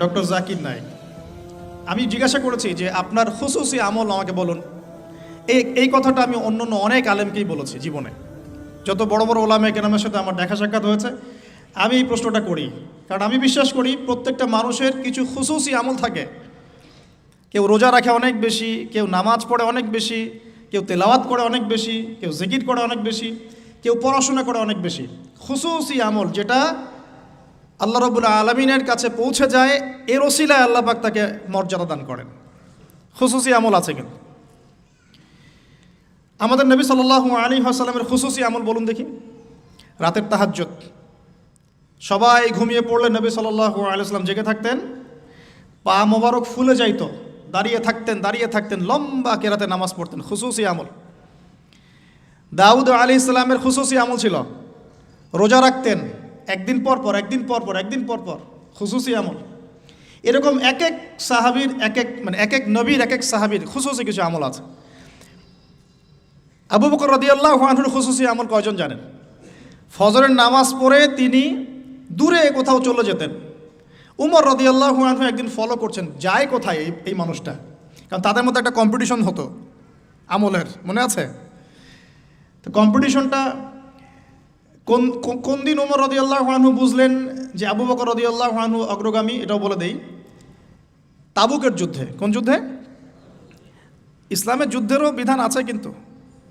Doctor Zakir Naik আমি জিজ্ঞাসা করেছি যে আপনার খুসুসি আমল আমাকে বলুন। এই এই কথাটা আমি অন্য অন্য অনেক আলেমকেই বলেছি জীবনে। যত বড় বড় ওলামে কেরামের সাথে আমার দেখা সাক্ষাৎ হয়েছে, আমি এই প্রশ্নটা করি। কারণ আমি বিশ্বাস করি প্রত্যেকটা মানুষের কিছু খুসুসি আমল থাকে। কেউ রোজা রাখে অনেক বেশি, কেউ নামাজ পড়ে অনেক বেশি, কেউ তেলাওয়াত করে অনেক বেশি, কেউ জিকির করে অনেক বেশি, কেউ পড়াশোনা করে অনেক বেশি। খুসুসি আমল যেটা আল্লাহ রবুল্লা আলমিনের কাছে পৌঁছে যায় এর ওসিলায় আল্লাহ পাক তাকে মর্যাদা দান করেন। খুসুসি আমল আছে কিন্তু। আমাদের নবী সাল্লাহ আলী আসাল্লামের খুসুসি আমল বলুন দেখি। রাতের তাহাজ্জত সবাই ঘুমিয়ে পড়লে নবী সাল্লাহ আলাইসাল্লাম জেগে থাকতেন। পা মোবারক ফুলে যাইতো। দাঁড়িয়ে থাকতেন দাঁড়িয়ে থাকতেন, লম্বা কেরাতে নামাজ পড়তেন। খুসুসি আমল। দাউদ আলী ইসলামের খুসুসি আমল ছিল। রোজা রাখতেন একদিন পর পর, একদিন পর পর, একদিন পর পর, খুসুসি আমল। এরকম এক এক সাহাবির, এক এক মানে এক এক নবীর, এক এক সাহাবির খুসুসি কিছু আমল আছে। আবু বকর রদিয়াল্লাহ আনহুর খুসুসি আমল কয়জন জানেন? ফজরের নামাজ পড়ে তিনি দূরে কোথাও চলে যেতেন। উমর রদিয়াল্লাহ আনহু একদিন ফলো করছেন, যায় কোথায় এই এই মানুষটা? কারণ তাদের মধ্যে একটা কম্পিটিশন হতো, আমলের, মনে আছে? তো কম্পিটিশনটা কোন, কোন- দিন উমর রদিয়াল্লাহ আনহু বুঝলেন যে আবু বকর রদিয়াল্লাহ আনহু অগ্রগামী? এটাও বলে দেই। তাবুকের যুদ্ধে। কোন যুদ্ধে? ইসলামের যুদ্ধেরও বিধান আছে কিন্তু।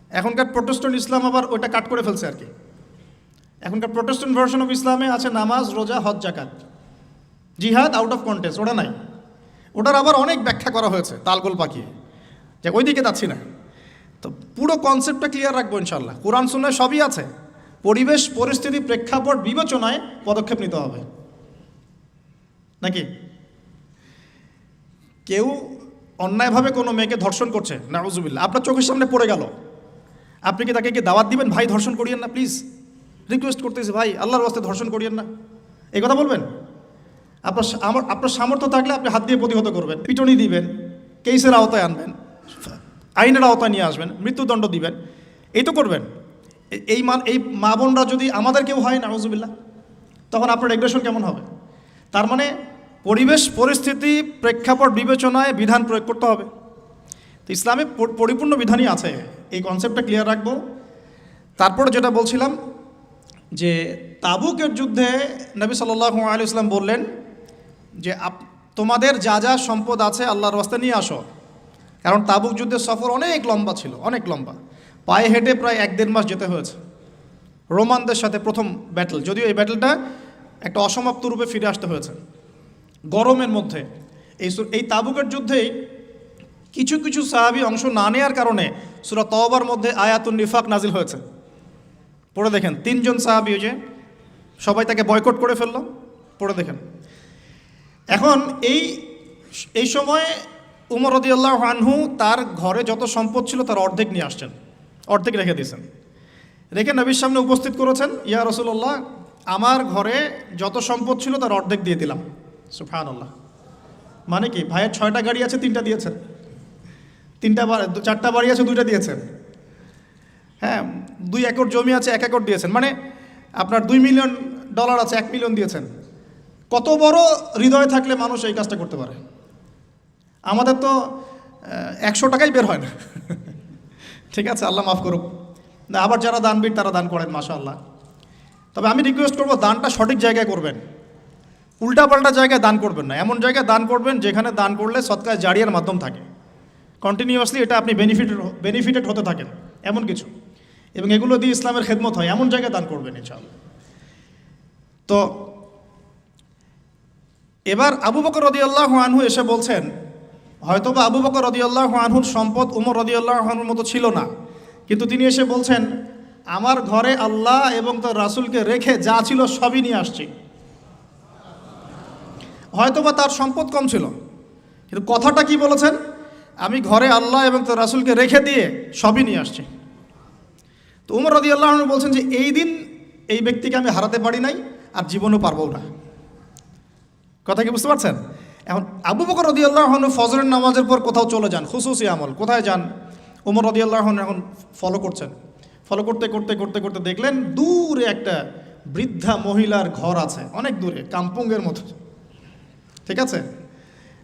এখনকার প্রোটেস্ট্যান্ট ইসলাম আবার ওইটা কাট করে ফেলছে আর কি। এখনকার প্রোটেস্ট্যান্ট ভার্সন অফ ইসলামে আছে নামাজ, রোজা, হজ জাকাত জিহাদ আউট অফ কন্টেস্ট ওটা নাই। ওটার আবার অনেক ব্যাখ্যা করা হয়েছে, তালগোল পাকিয়ে। যে ওই দিকে যাচ্ছি না। তো পুরো কনসেপ্টটা ক্লিয়ার রাখব ইনশাল্লাহ কোরআন শুনে সবই আছে। পরিবেশ, পরিস্থিতি, প্রেক্ষাপট, বিবেচনায় পদক্ষেপ নিতে হবে। নাকি? কেউ অন্যায়ভাবে কোনো মেয়েকে ধর্ষণ করছে নাউজুবিল্লা আপনার চোখের সামনে পড়ে গেল। আপনি কি তাকে কি দাওয়াত দিবেন? ভাই, ধর্ষণ করিয়েন না, প্লিজ। রিকোয়েস্ট করতেছি, ভাই, আল্লাহর বাস্তে ধর্ষণ করিয়েন না। এই কথা বলবেন? আপনার আমার আপনার সামর্থ্য থাকলে আপনি হাত দিয়ে প্রতিহত করবেন, পিটনি দিবেন, কেসের আওতায় আনবেন, আইনের আওতায় নিয়ে আসবেন, মৃত্যুদণ্ড দিবেন। এই তো করবেন। এই মান, এই মা বোনরা যদি আমাদের কেউ হয়, নাউজুবিল্লাহ, তখন আপনার রেগুলেশন কেমন হবে? তার মানে পরিবেশ, পরিস্থিতি, প্রেক্ষাপট বিবেচনায় বিধান প্রয়োগ করতে হবে। তো ইসলামে পরিপূর্ণ বিধানই আছে। এই কনসেপ্টটা ক্লিয়ার রাখব। তারপরে যেটা বলছিলাম, যে তাবুকের যুদ্ধে নবী সাল্লাহ আলী ইসলাম বললেন যে, আপ- তোমাদের যা যা সম্পদ আছে আল্লাহর রাস্তা নিয়ে আসো। কারণ তাবুক যুদ্ধের সফর অনেক লম্বা ছিল, অনেক লম্বা। পায়ে হেঁটে প্রায় এক দেড় মাস যেতে হয়েছে। রোমানদের সাথে প্রথম ব্যাটল যদিও এই ব্যাটলটা একটা অসমাপ্ত রূপে ফিরে আসতে হয়েছে। গরমের মধ্যে এই এই তাবুকের যুদ্ধেই কিছু কিছু সাহাবি অংশ না নেওয়ার কারণে সুরা তওবার মধ্যে আয়াতুন নিফাক নাজিল হয়েছে। পড়ে দেখেন, তিনজন সাহাবি যে সবাই তাকে বয়কট করে ফেলল। পড়ে দেখেন। এখন এই এই সময় উমর রদিয়াল্লাহ আনহু তার ঘরে যত সম্পদ ছিল তার অর্ধেক নিয়ে আসছেন। অর্ধেক রেখে দিয়েছেন। রেখে নবীর সামনে উপস্থিত করেছেন, ইয়া রসুল্লাহ আমার ঘরে যত সম্পদ ছিল তার অর্ধেক দিয়ে দিলাম। সুফান আল্লাহ মানে কি, ভাইয়ের ছয়টা গাড়ি আছে, তিনটা দিয়েছেন। তিনটা চারটা বাড়ি আছে, দুইটা দিয়েছেন। হ্যাঁ দুই একর জমি আছে, এক একর দিয়েছেন। মানে আপনার দুই মিলিয়ন ডলার আছে, এক মিলিয়ন দিয়েছেন। কত বড় হৃদয় থাকলে মানুষ এই কাজটা করতে পারে? আমাদের তো একশো টাকাই বের হয় না। ঠিক আছে, আল্লাহ মাফ করুক। না, আবার যারা দানবীর, তারা দান করেন মাশা আল্লাহ তবে আমি রিকোয়েস্ট করব, দানটা সঠিক জায়গায় করবেন। উল্টাপাল্টা জায়গায় দান করবেন না। এমন জায়গায় দান করবেন, যেখানে দান করলে সৎকায় জারিয়ার মাধ্যম থাকে। কন্টিনিউয়াসলি এটা আপনি বেনিফিটেড বেনিফিটেড হতে থাকেন, এমন কিছু। এবং এগুলো দিয়ে ইসলামের খেদমত হয়, এমন জায়গায় দান করবেন, ইনশাআল্লাহ। তো, এবার আবু বকর রদি আল্লাহ আনহু এসে বলছেন হয়তোবা আবু বকর রদিয়াল্লাহ আনহুর সম্পদ উমর রদিয়াল্লাহ আনহুর মতো ছিল না। কিন্তু তিনি এসে বলছেন, আমার ঘরে আল্লাহ এবং তার রাসূলকে রেখে যা ছিল সবই নিয়ে আসছি। হয়তোবা তার সম্পদ কম ছিল, কিন্তু কথাটা কি বলেছেন? আমি ঘরে আল্লাহ এবং তার রাসূলকে রেখে দিয়ে সবই নিয়ে আসছি। তো উমর রদি আল্লাহ বলছেন যে, এই দিন এই ব্যক্তিকে আমি হারাতে পারি নাই আর জীবনও পারব না। কথা কি বুঝতে পারছেন? এখন আবু বকর রদি আল্লাহ ফজরের নামাজের পর কোথাও চলে যান খুশুসি আমল, কোথায় যান? উমর রদি আল্লাহ এখন ফলো করছেন। ফলো করতে করতে করতে করতে দেখলেন দূরে একটা বৃদ্ধা মহিলার ঘর আছে, অনেক দূরে, কাম্পুঙ্গের মতো। ঠিক আছে?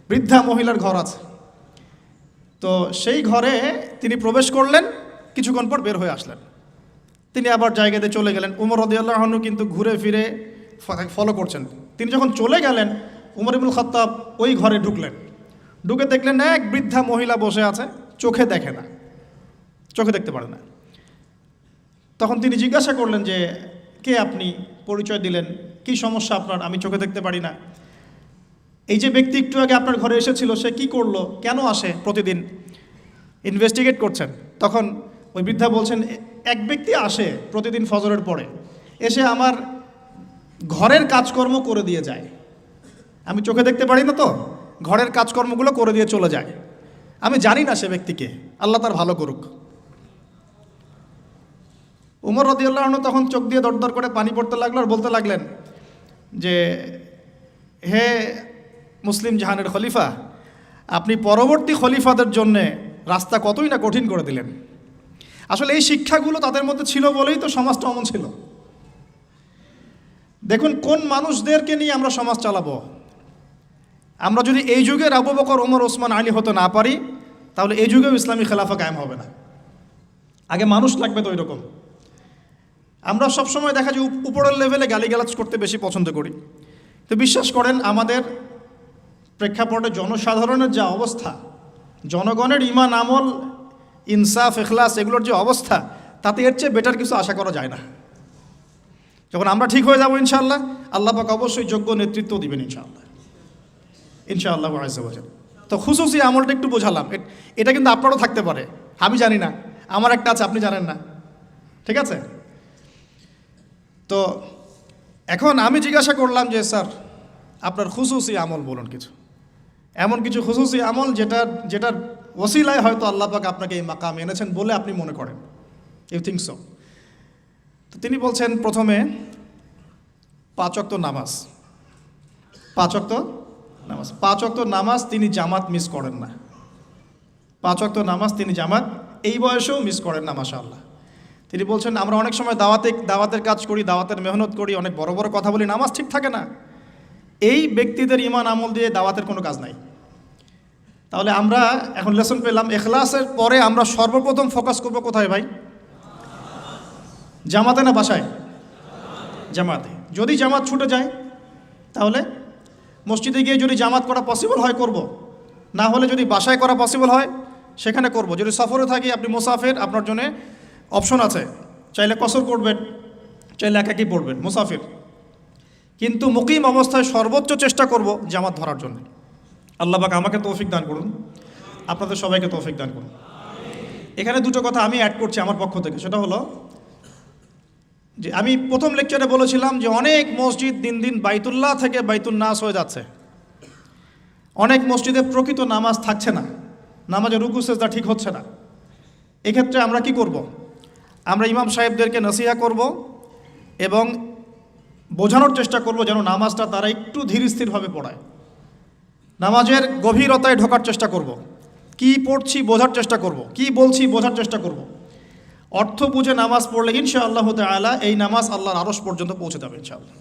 বৃদ্ধা মহিলার ঘর আছে। তো সেই ঘরে তিনি প্রবেশ করলেন, কিছুক্ষণ পর বের হয়ে আসলেন। তিনি আবার জায়গাতে চলে গেলেন। উমর রদিয়াল্লাহনু কিন্তু ঘুরে ফিরে ফলো করছেন। তিনি যখন চলে গেলেন উমর ইবুল খত্তাব ওই ঘরে ঢুকলেন। ঢুকে দেখলেন এক বৃদ্ধা মহিলা বসে আছে, চোখে দেখে না। চোখে দেখতে পারে না। তখন তিনি জিজ্ঞাসা করলেন যে, কে আপনি? পরিচয় দিলেন। কি সমস্যা আপনার? আমি চোখে দেখতে পারি না। এই যে ব্যক্তি একটু আগে আপনার ঘরে এসেছিল, সে কি করল? কেন আসে প্রতিদিন? ইনভেস্টিগেট করছেন। তখন ওই বৃদ্ধা বলছেন, এক ব্যক্তি আসে প্রতিদিন ফজরের পরে। এসে আমার ঘরের কাজকর্ম করে দিয়ে যায়। আমি চোখে দেখতে পারি না তো। ঘরের কাজকর্মগুলো করে দিয়ে চলে যায়। আমি জানি না সে ব্যক্তিকে। আল্লাহ তার ভালো করুক। উমর রদিউল্লাহ তখন চোখ দিয়ে দরদর করে পানি পড়তে লাগল আর বলতে লাগলেন যে, হে মুসলিম জাহানের খলিফা, আপনি পরবর্তী খলিফাদের জন্যে রাস্তা কতই না কঠিন করে দিলেন? আসলে এই শিক্ষাগুলো তাদের মধ্যে ছিল বলেই তো সমাজটা অমন ছিল। দেখুন, কোন মানুষদেরকে নিয়ে আমরা সমাজ চালাবো? আমরা যদি এই যুগের আবু বকর ওমর ওসমান, আলী হতে না পারি, তাহলে এই যুগেও ইসলামী খেলাফা কায়েম হবে না। আগে মানুষ লাগবে তো ওইরকম আমরা সবসময় দেখা যায় উপ- উপরের লেভেলে গালিগালাজ করতে বেশি পছন্দ করি। তো বিশ্বাস করেন, আমাদের প্রেক্ষাপটে জনসাধারণের যা অবস্থা, জনগণের ইমান, আমল, ইনসাফ এখলাস এগুলোর যে অবস্থা, তাতে এর চেয়ে বেটার কিছু আশা করা যায় না। যখন আমরা ঠিক হয়ে যাব ইনশাল্লাহ আল্লাহ পাক অবশ্যই যোগ্য নেতৃত্ব দিবেন ইনশাআল্লাহ। ইনশাআল্লাহ আজাল তো খুশুসি আমলটা একটু বোঝালাম। এটা কিন্তু আপনারও থাকতে পারে। আমি জানি না। আমার একটা আছে, আপনি জানেন না। ঠিক আছে? তো এখন আমি জিজ্ঞাসা করলাম যে, স্যার, আপনার খুশুসি আমল বলুন কিছু। এমন কিছু খুশুসি আমল যেটা যেটার ওসিলায় হয়তো আল্লাহ পাক আপনাকে এই মাকাম এনেছেন বলে আপনি মনে করেন। ইউ থিঙ্ক সো তো তিনি বলছেন, প্রথমে পাঁচক্ত নামাজ। পাঁচক্ত নামাজ। পাঁচক্ত নামাজ তিনি জামাত মিস করেন না। পাঁচক্ত নামাজ তিনি জামাত, এই বয়সেও মিস করেন না, মাশাআল্লাহ। তিনি বলছেন, আমরা অনেক সময় দাওয়াতে, দাওয়াতের কাজ করি, দাওয়াতের মেহনত করি, অনেক বড় বড় কথা বলি, নামাজ ঠিক থাকে না। এই ব্যক্তিদের ইমান আমল দিয়ে দাওয়াতের কোনো কাজ নাই। তাহলে আমরা এখন লেসন পেলাম, এখলাসের পরে আমরা সর্বপ্রথম ফোকাস করব কোথায় ভাই? জামাতে না বাসায়? জামাতে। যদি জামাত ছুটে যায়, তাহলে মসজিদে গিয়ে যদি জামাত করা পসিবল হয়, করব। না হলে যদি বাসায় করা পসিবল হয়, সেখানে করব। যদি সফরে থাকি, আপনি মুসাফির, আপনার জন্য অপশন আছে। চাইলে কসর করবেন চাইলে একাকি পড়বেন, মুসাফির। কিন্তু মুকিম অবস্থায় সর্বোচ্চ চেষ্টা করব জামাত ধরার জন্য। আল্লাহ পাক আমাকে তৌফিক দান করুন। আপনাদের সবাইকে তৌফিক দান করুন। এখানে দুটো কথা আমি অ্যাড করছি আমার পক্ষ থেকে। সেটা হলো যে আমি প্রথম লেকচারে বলেছিলাম যে অনেক মসজিদ দিন দিন বাইতুল্লাহ থেকে বাইতুল নাস হয়ে যাচ্ছে অনেক মসজিদে প্রকৃত নামাজ থাকছে না নামাজের রুকু, সেজদা ঠিক হচ্ছে না এক্ষেত্রে আমরা কি করব। আমরা ইমাম সাহেবদেরকে নসিহা করব এবং বোঝানোর চেষ্টা করব যেন নামাজটা তারা একটু ধীর স্থিরভাবে পড়ায় নামাজের গভীরতায় ঢোকার চেষ্টা করব। কি পড়ছি বোঝার চেষ্টা করব। কি বলছি বোঝার চেষ্টা করব। অর্থ বুঝে নামাজ পড়লে ইনশা আল্লাহ তালা এই নামাজ আল্লাহর আরস পর্যন্ত পৌঁছে যাবে ইনশাআল্লাহ।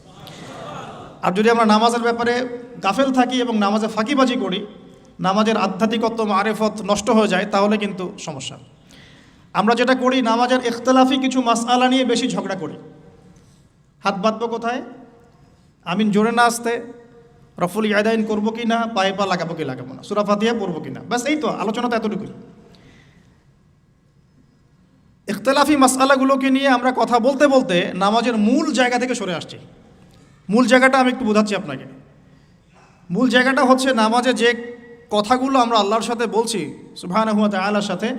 আর যদি আমরা নামাজের ব্যাপারে গাফেল থাকি এবং নামাজে ফাঁকিবাজি করি, নামাজের আধ্যাত্মিকত্ব, মারেফত নষ্ট হয়ে যায়, তাহলে কিন্তু সমস্যা। আমরা যেটা করি, নামাজের ইখতলাফি কিছু মাসআলা নিয়ে বেশি ঝগড়া করি। হাত বাঁধবো কোথায়? আমিন জোরে না আসতে, রফুল ইয়াদাইন করব কি না, পায়ে পা লাগাবো কি লাগাবো না, সুরা ফাতিয়া পড়ব কি না, ব্যাস এই তো, আলোচনা তো এতটুকুই। ইখতলাফি মাসালাগুলোকে নিয়ে আমরা কথা বলতে বলতে নামাজের মূল জায়গা থেকে সরে আসছি। মূল জায়গাটা আমি একটু বোঝাচ্ছি আপনাকে। মূল জায়গাটা হচ্ছে নামাজে যে কথাগুলো আমরা আল্লাহর সাথে বলছি সুবহান আল্লাহর সাথে,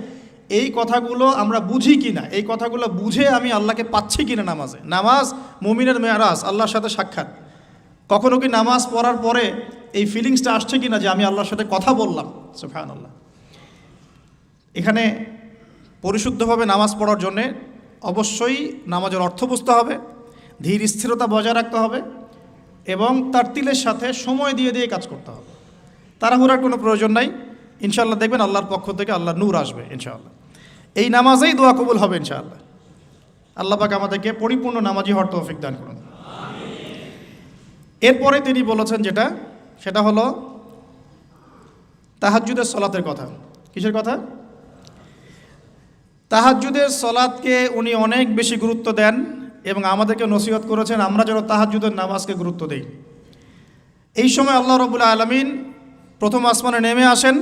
এই কথাগুলো আমরা বুঝি কি না এই কথাগুলো বুঝে আমি আল্লাহকে পাচ্ছি কিনা নামাজে। নামাজ মুমিনের মেয়ারাজ, আল্লাহর সাথে সাক্ষাৎ। কখনো কি নামাজ পড়ার পরে এই ফিলিংসটা আসছে কিনা যে আমি আল্লাহর সাথে কথা বললাম? সুবহান আল্লাহ এখানে পরিশুদ্ধভাবে নামাজ পড়ার জন্যে অবশ্যই নামাজের অর্থ বুঝতে হবে, ধীর স্থিরতা বজায় রাখতে হবে এবং তার তিলের সাথে সময় দিয়ে দিয়ে কাজ করতে হবে। তাড়াহুড়ার কোনো প্রয়োজন নাই, ইনশাআল্লাহ দেখবেন আল্লাহর পক্ষ থেকে আল্লাহ নূর আসবে, ইনশাআল্লাহ। এই নামাজেই দোয়া কবুল হবে, ইনশাআল্লাহ। আল্লাহ পাক আমাদেরকে পরিপূর্ণ নামাজি হওয়ার তৌফিক দান করুন। এরপরে তিনি বলেছেন যেটা, সেটা হলো তাহাজ্জুদের সলাতের কথা। কিসের কথা? তাহাজ্জুদের সলাদকে উনি অনেক বেশি গুরুত্ব দেন এবং আমাদেরকে নসিহত করেছেন, আমরা যেন তাহাজ্জুদের নামাজকে গুরুত্ব দিই। এই সময় আল্লাহ রবুল্লা আলমিন প্রথম আসমানে নেমে আসেন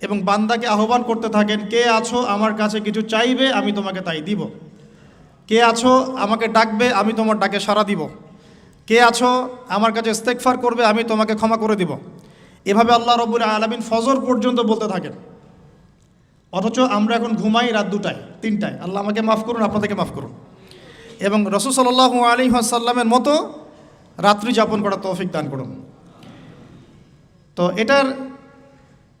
এবং বান্দাকে আহ্বান করতে থাকেন, কে আছো? আমার কাছে কিছু চাইবে, আমি তোমাকে তাই দিব। কে আছো? আমাকে ডাকবে, আমি তোমার ডাকে সাড়া দিব। কে আছো? আমার কাছে ইস্তেকফার করবে, আমি তোমাকে ক্ষমা করে দিব। এভাবে আল্লাহ রবুল আলমিন ফজর পর্যন্ত বলতে থাকেন। অথচ আমরা এখন ঘুমাই রাত দুটায়, তিনটায়। আল্লাহ আমাকে মাফ করুন, আপনাদেরকে মাফ করুন। এবং রসুল সাল্লাহ আলী সাল্লামের মতো রাত্রি যাপন করা তৌফিক দান করুন। তো এটার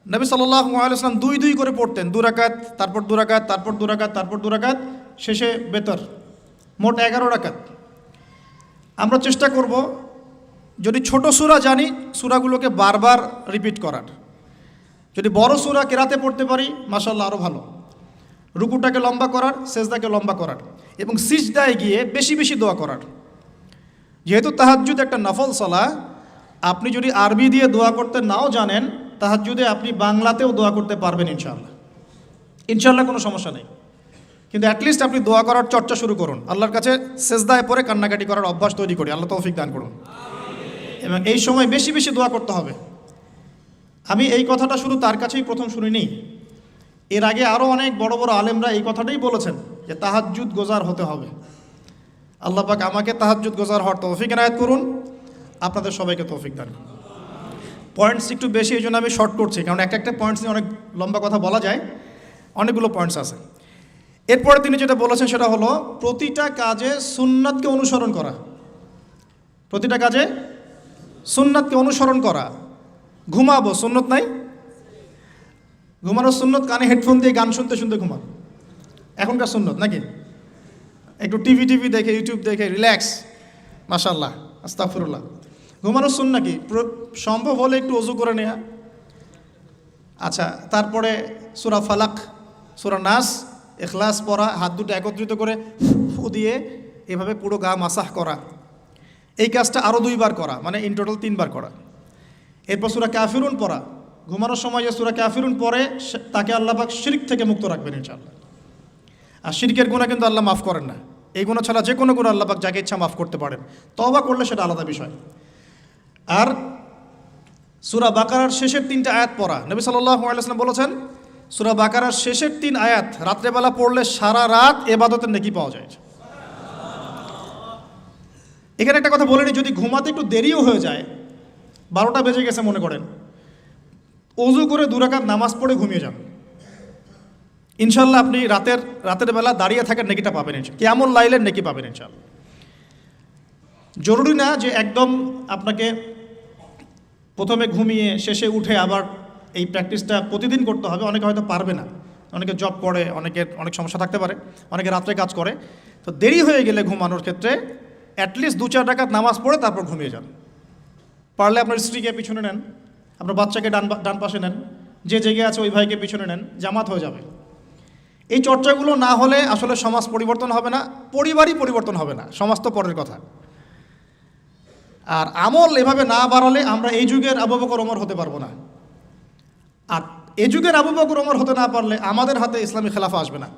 নবী সাল্লাহ আলাইসলাম দুই দুই করে পড়তেন দুরাকাত তারপর দুরাকাত তারপর দুরাকাত তারপর দুরাকাত শেষে বেতর, মোট এগারো রাকাত। আমরা চেষ্টা করব, যদি ছোট সুরা জানি, সুরাগুলোকে বারবার রিপিট করার। যদি বড় সুরা কেরাতে পড়তে পারি মাসাল্লাহ আরও ভালো। রুকুটাকে লম্বা করার, সেজদাকে লম্বা করার এবং সিজদায় গিয়ে বেশি বেশি দোয়া করার। যেহেতু তাহাজ্জুদ একটা নফল সলা, আপনি যদি আরবি দিয়ে দোয়া করতে নাও জানেন, তাহাজ্জুদে আপনি বাংলাতেও দোয়া করতে পারবেন ইনশাআল্লাহ। ইনশাআল্লাহ কোনো সমস্যা নেই। কিন্তু অ্যাটলিস্ট আপনি দোয়া করার চর্চা শুরু করুন। আল্লাহর কাছে সেজদায় পরে কান্নাকাটি করার অভ্যাস তৈরি করি। আল্লাহ তৌফিক দান করুন। এবং এই সময় বেশি বেশি দোয়া করতে হবে। আমি এই কথাটা শুধু তার কাছেই প্রথম শুনিনি। এর আগে আরও অনেক বড় বড় আলেমরা এই কথাটাই বলেছেন যে তাহাজ্জুদ গোজার হতে হবে। আল্লাহ পাক আমাকে তাহাজ্জুদ গোজার হওয়ার তৌফিক এনায়ত করুন। আপনাদের সবাইকে তৌফিক দান। পয়েন্টস একটু বেশি এই জন্য আমি শর্ট করছি, কারণ একটা একটা পয়েন্টস নিয়ে অনেক লম্বা কথা বলা যায়। অনেকগুলো পয়েন্টস আছে। এরপরে তিনি যেটা বলেছেন সেটা হলো, প্রতিটা কাজে সুন্নাতকে অনুসরণ করা। প্রতিটা কাজে সুন্নাতকে অনুসরণ করা। ঘুমাবো, সুন্নত নাই? ঘুমানোর সুন্নত, কানে হেডফোন দিয়ে গান শুনতে শুনতে ঘুমাবো। এখনকার সুন্নত নাকি? একটু টিভি টিভি দেখে ইউটিউব দেখে রিল্যাক্স মাশাল্লাহ আস্তাফরুল্লাহ ঘুমানোর শুন নাকি? সম্ভব হলে একটু অজু করে নেয়া। আচ্ছা তারপরে সুরা ফালাক, সুরা নাস এখলাস পড়া, হাত দুটো একত্রিত করে ফু দিয়ে এভাবে পুরো গা মাসাহ করা। এই কাজটা আরও দুইবার করা মানে ইন টোটাল তিনবার করা। এরপর সুরা ক্যাফিরুন পড়া। ঘুমানোর সময় যে সুরা ক্যাফিরুন পরে তাকে আল্লাপাক শিরিক থেকে মুক্ত রাখবেন ইনশাআল্লাহ। আর শিরকের গুণা কিন্তু আল্লাহ মাফ করেন না। এই গুণা ছাড়া যে কোনো গুণা আল্লাপাক যাকে ইচ্ছা মাফ করতে পারেন। তবা করলে সেটা আলাদা বিষয়। আর সুরা বাকারার শেষের তিনটা আয়াত পড়া। নবী সাল্লাহ আলাইসলাম বলেছেন, সুরা বাকারার শেষের তিন আয়াত রাত্রেবেলা পড়লে সারা রাত এবাদতের নেকি পাওয়া যায়। এখানে একটা কথা বলে যদি ঘুমাতে একটু দেরিও হয়ে যায় বারোটা বেজে গেছে মনে করেন। অজু করে দুরাকাত নামাজ পড়ে ঘুমিয়ে যান। ইনশাল্লাহ আপনি রাতের রাতের বেলা দাঁড়িয়ে থাকার নেকিটা পাবেন ইনশাল্লাহ কেমন লাইলের নেকি পাবেন ইনশাল্লাহ জরুরি না যে একদম আপনাকে প্রথমে ঘুমিয়ে শেষে উঠে আবার এই প্র্যাকটিসটা প্রতিদিন করতে হবে। অনেকে হয়তো পারবে না। অনেকে জব করে, অনেকের অনেক সমস্যা থাকতে পারে, অনেকে রাত্রে কাজ করে। তো দেরি হয়ে গেলে ঘুমানোর ক্ষেত্রে অ্যাটলিস্ট দু চার টাকাত নামাজ পড়ে তারপর ঘুমিয়ে যান। পারলে আপনার স্ত্রীকে পিছনে নেন, আপনার বাচ্চাকে ডান ডান পাশে নেন, যে জেগে আছে ওই ভাইকে পিছনে নেন, জামাত হয়ে যাবে। এই চর্চাগুলো না হলে আসলে সমাজ পরিবর্তন হবে না, পরিবারই পরিবর্তন হবে না, সমাজ তো পরের কথা। আর আমল এভাবে না বাড়ালে আমরা এই যুগের আবু বকর হতে পারব না। আর এ যুগের আবু বকর হতে না পারলে আমাদের হাতে ইসলামী খেলাফা আসবে না।